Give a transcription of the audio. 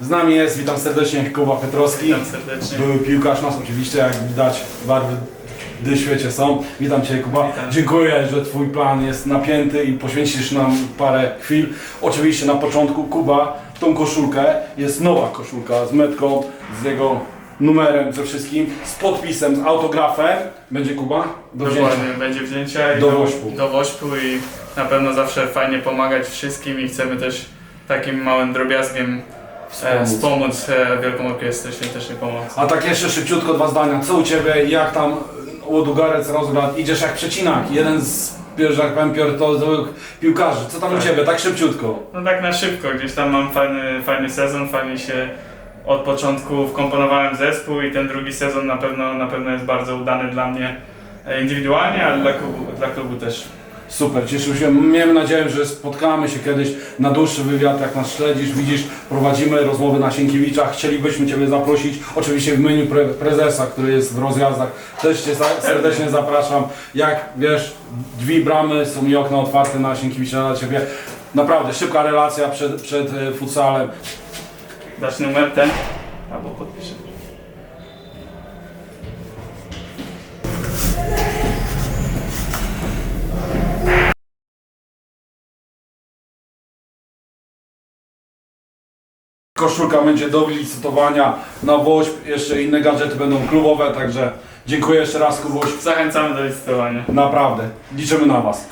Z nami jest, witam serdecznie, Kuba Petrowski. Witam serdecznie. Były piłkarz nas oczywiście, jak widać, barwy gdy świecie są. Witam Cię Kuba. Witam. Dziękuję, że Twój plan jest napięty i poświęcisz nam parę chwil. Oczywiście na początku Kuba, tą koszulkę, jest nowa koszulka z metką, z jego numerem, ze wszystkim, z podpisem, z autografem. Będzie Kuba? Do wzięcia. Dokładnie, będzie wzięcia i Do Wośpu. do Wośpu i na pewno zawsze fajnie pomagać wszystkim i chcemy też takim małym drobiazgiem e, Wspomóc. wspomóc e, Wielką Orkiestrę Świątecznej Pomocy. A tak jeszcze szybciutko dwa zdania. Co u Ciebie, jak tam Łodugarec, Rozgrad, idziesz jak przecinak, jeden z, tak powiem, piłkarzy. Co tam u Tak. Ciebie, tak szybciutko? No tak na szybko, gdzieś tam mam fajny, fajny sezon, fajnie się od początku wkomponowałem zespół i ten drugi sezon na pewno, na pewno jest bardzo udany dla mnie e, indywidualnie, ale dla klubu, dla klubu też. Super, cieszymy się. Miejmy nadzieję, że spotkamy się kiedyś na dłuższy wywiad, jak nas śledzisz, widzisz, prowadzimy rozmowy na Sienkiewiczach. Chcielibyśmy Ciebie zaprosić, oczywiście w imieniu pre prezesa, który jest w rozjazdach. Też Cię serdecznie zapraszam. Jak wiesz, drzwi, bramy są i okna otwarte na Sienkiewicza dla Ciebie. Naprawdę, szybka relacja przed, przed e, futsalem. Dasz numer ten? Albo podpiszę. Koszulka będzie do wylicytowania na WOŚP, jeszcze inne gadżety będą klubowe, także dziękuję jeszcze raz Kubuś. Zachęcamy do licytowania. Naprawdę, liczymy na Was.